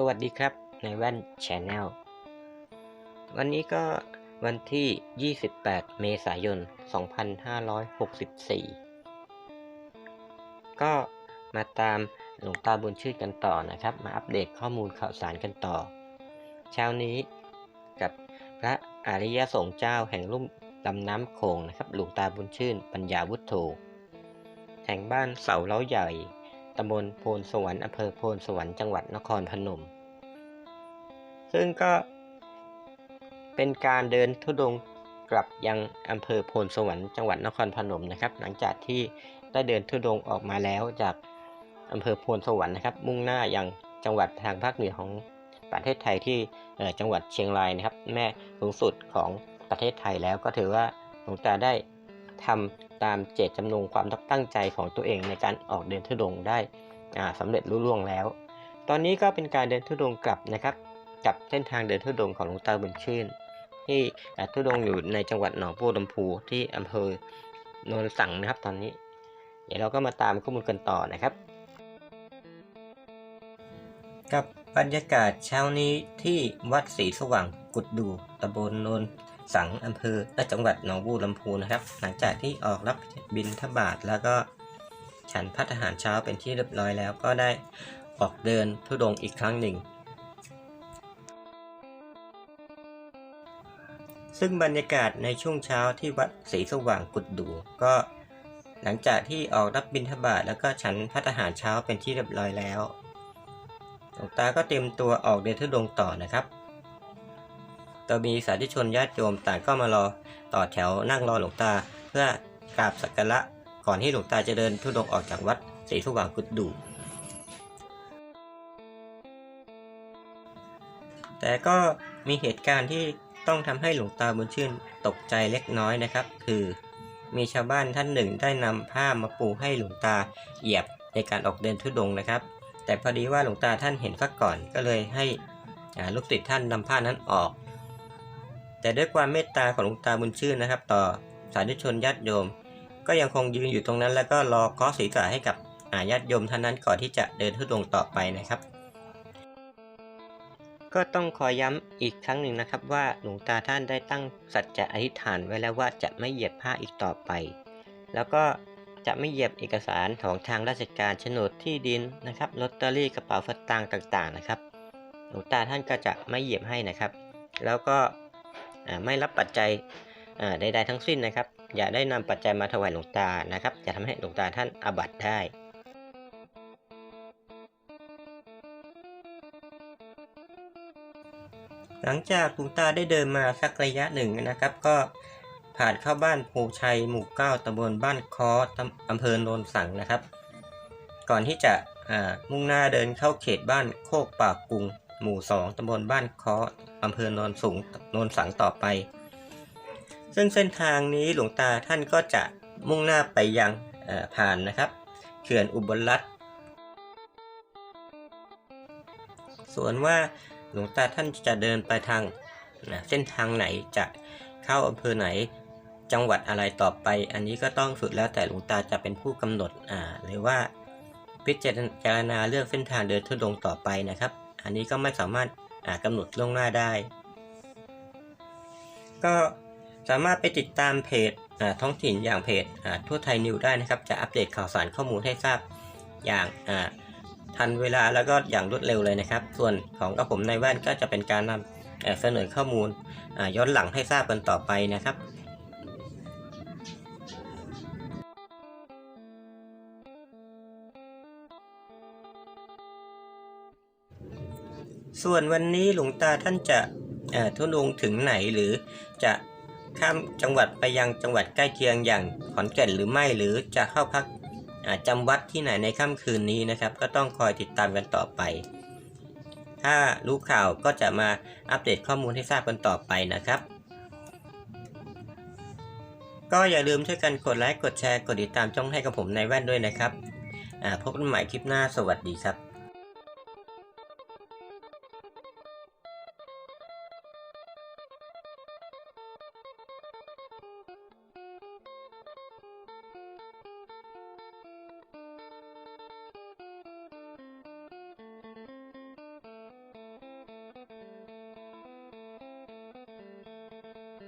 สวัสดีครับในแว่นชแนลวันนี้ก็วันที่ 28 เมษายน 2564 ก็มาตามหลวงตาบุญชื่นกันต่อนะครับ มาอัปเดตข้อมูลข่าวสารกันต่อ เช้านี้กับพระอริยสงฆ์เจ้าแห่งลุ่มลำน้ำโขงนะครับหลวงตาบุญชื่นปัญญาวุฒโธแห่งบ้านเสาเล้าใหญ่ ตำบลโพนสวรรค์อำเภอโพนสวรรค์จังหวัดนครพนม ซึ่งก็เป็นการเดินทุดงค์กลับยังอำเภอโพนสวรรค์จังหวัดนครพนมนะครับ หลังจากที่ได้เดินทุดงค์ออกมาแล้วจากอำเภอโพนสวรรค์นะครับ มุ่งหน้ายังจังหวัดทางภาคเหนือของประเทศไทยที่จังหวัดเชียงรายนะครับ แม่สูงสุดของประเทศไทยแล้วก็ถือว่าหลวงตาได้ทำ ตามเจตจำนงความตั้งใจของตัวเองในการออกเดินทุดงได้อ่าสำเร็จรุ่ล่วงแล้ว ตอนนี้ก็เป็นการเดินทุดงกลับนะครับกับเส้นทางเดินทุดงของหลวงตาบุญชื่น ที่ทุดงอยู่ในจังหวัดหนองบัวลำพูที่อำเภอโนนสังนะครับตอนนี้ เดี๋ยวเราก็มาตามข้อมูลกันต่อนะครับ กับบรรยากาศเช้านี้ที่วัดศรีสว่างกุดดูตำบลโนน สังอำเภอและจังหวัดหนองบัวลำพูนะครับ หลังจากที่ออกรับบินทบาทแล้วก็ฉันพัฒหารเช้าเป็นที่เรียบร้อยแล้วก็ได้ออกเดินทุดงอีกครั้งหนึ่ง ซึ่งบรรยากาศในช่วงเช้าที่วัดศรีสว่างกุดดูก็หลังจากที่ออกรับบิณฑบาตแล้วก็ฉันพัฒหารเช้าเป็นที่เรียบร้อยแล้วหลวงตาก็เตรียมตัวออกเดินทุดงต่อนะครับ ก็มีสาธุชนญาติโยมต่างก็มารอต่อแถวนั่งรอหลวงตา เพื่อกราบสักการะก่อนที่หลวงตาจะเดินทุดงออกจากวัดศรีสว่างกุดดู แต่ก็มีเหตุการณ์ที่ต้องทำให้หลวงตาบุญชื่นตกใจเล็กน้อยนะครับ คือมีชาวบ้านท่านหนึ่งได้นำผ้ามาปูให้หลวงตาเหยียบในการออกเดินทุดงนะครับ แต่พอดีว่าหลวงตาท่านเห็นซะก่อนก็เลยให้ลูกศิษย์ท่านนำผ้านั้นออก แต่ด้วยความเมตตาของหลวงตาบุญชื่นนะครับ ต่อสาธุชนญาติโยม ก็ยังคงยืนอยู่ตรงนั้น แล้วก็รอเคาะศีรษะให้กับอาญาติโยมท่านนั้นก่อนที่จะเดินทุดงค์ต่อไปนะครับ ก็ต้องขอย้ำอีกครั้งหนึ่งนะครับ ว่าหลวงตาท่านได้ตั้งสัจจะอธิษฐานไว้แล้วว่าจะไม่เหยียบผ้าอีกต่อไป แล้วก็จะไม่เหยียบเอกสารของทางราชการโฉนดที่ดินนะครับลอตเตอรี่กระเป๋าสตางค์ต่างๆ นะครับ หลวงตาท่านก็จะไม่เหยียบให้นะครับ แล้วก็ ไม่รับปัจจัยใดๆทั้งสิ้นนะครับ อย่าได้นำปัจจัยมาถวายหลวงตานะครับจะทำให้หลวงตาท่านอาบัติได้หลังจากหลวงตาได้เดินมาสักระยะหนึ่งนะครับ ก็ผ่านเข้าบ้านโพชัยหมู่เก้าตำบลบ้านคออำเภอโนนสังนะครับ ก่อนที่จะมุ่งหน้าเดินเข้าเขตบ้านโคกปากกุง หมู่สองตำบลบ้านคออำเภอโนนสูงโนนสังต่อไป ซึ่งเส้นทางนี้หลวงตาท่านก็จะมุ่งหน้าไปยังผ่านนะครับเขื่อนอุบลรัตน์ส่วนว่าหลวงตาท่านจะเดินไปทางนะเส้นทางไหนจะเข้าอำเภอไหนจังหวัดอะไรต่อไป อันนี้ก็ต้องสุดแล้วแต่หลวงตาจะเป็นผู้กำหนดอ่าหรือว่าพิจารณาเลือกเส้นทางเดินทุดงต่อไปนะครับ อันนี้ก็ไม่สามารถกำหนดล่วงหน้าได้ ก็สามารถไปติดตามเพจท้องถิ่นอย่างเพจทั่วไทยนิวได้นะครับ จะอัปเดตข่าวสารข้อมูลให้ทราบอย่างทันเวลาแล้วก็อย่างรวดเร็วเลยนะครับ ส่วนของกระผมในแว่นก็จะเป็นการนำเสนอข้อมูลย้อนหลังให้ทราบกันต่อไปนะครับ ส่วนวันนี้หลวงตาท่านจะเอ่อทุดงถึงไหนหรือจะข้ามจังหวัดไปยังจังหวัดใกล้เคียงอย่างขอนแก่นหรือไม่หรือจะเข้าพักจำวัดที่ไหนในค่ำคืนนี้นะครับ ก็ต้องคอยติดตามกันต่อไป ถ้ารู้ข่าวก็จะมาอัปเดตข้อมูลให้ทราบกันต่อไปนะครับ ก็อย่าลืมช่วยกันกดไลค์กดแชร์กดติดตามช่องให้กับผมในแว่นด้วยนะครับพบกันใหม่คลิปหน้าสวัสดีครับ